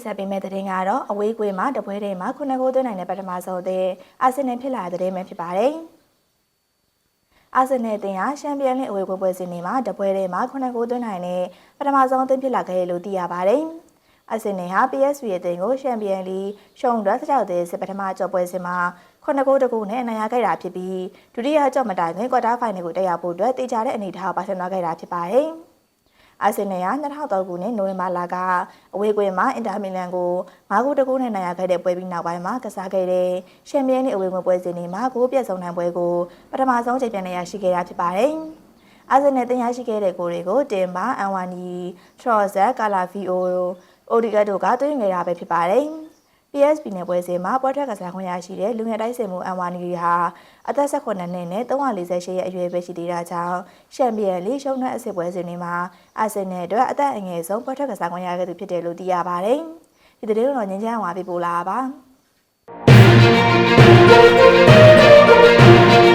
တင်ဆက်ပေးမယ့်သတင်းကတော့အဝေးကွေးမှာတပွဲထဲမှာခုနှစ်ဂိုးသွင်းနိုင်တဲ့ပထမဆုံးအသင်းအာဆင်နယ်ဖြစ်လာတဲ့သတင်းပဲဖြစ်ပါတယ်။အာဆင်နယ်အသင်းဟာချန်ပီယံလိအဝေးကွေးပွဲစဉ်တွေမှာတပွဲထဲမှာခုနှစ်ဂိုးသွင်းနိုင်တဲ့ပထမဆုံးအသင်းဖြစ်လာခဲ့တယ်လို့သိရပါတယ်။အာဆင်နယ်ဟာ PSV အသင်းကိုချန်ပီယံလိရှုံးတွက်ကြောက်တဲ့စစ်ပထမကြော့ပွဲစဉ်မှာခုနှစ်ဂိုးတကူနဲ့အနိုင်ရခဲ့တာဖြစ်ပြီးဒုတိယကြော့မတိုင်ခင်ကွာတာဖိုင်နယ်ကိုတက်ရောက်ဖို့အတွက်တေချာတဲ့အနေအထားကိုပါဆင်သွားခဲ့တာဖြစ်ပါတယ်။ အာဆင်နယ်က2003ခုနှစ်နိုဝင်ဘာလကအဝေးကွင်းမှာအင်တာမီလန်ကို5ဂိုးတကူနဲ့နိုင်ရခဲ့တဲ့ပွဲပြီးနောက်ပိုင်းမှာကစားခဲ့တဲ့ချန်ပီယံလိအဝေးကွင်းပွဲစဉ်တွေမှာဂိုးပြတ်ဆုံးနိုင်ပွဲကိုပထမဆုံးချိန်ပြန်နေရရှိခဲ့တာဖြစ်ပါတယ်။အာဆင်နယ်တင်ရရှိခဲ့တဲ့ဂိုးတွေကိုတင်ပါအန်ဝါနီထရော့ဇက်ကာလာဖီအိုအိုဒီဂတ်တို့ကသွင်းခဲ့တာပဲဖြစ်ပါတယ်။ PSP နယ်ပွဲစဉ်မှာပွဲထွက်ကစားခွင့်ရရှိတဲ့လူငယ်တိုက်စင်မှုအန်ဝါနီရီဟာအသက်18နှစ်နဲ့348ရဲ့အရွယ်ပဲရှိသေးတာကြောင့်ချန်ပီယံလိရှုံးတဲ့အဆင့်ပွဲစဉ်တွေမှာအာဆင်နယ်အတွက်အသက်အငယ်ဆုံးပွဲထွက်ကစားခွင့်ရခဲ့သူဖြစ်တယ်လို့သိရပါတယ်။ဒီတဲ့တော့ငင်းချမ်းဝါပြပို့လာပါ။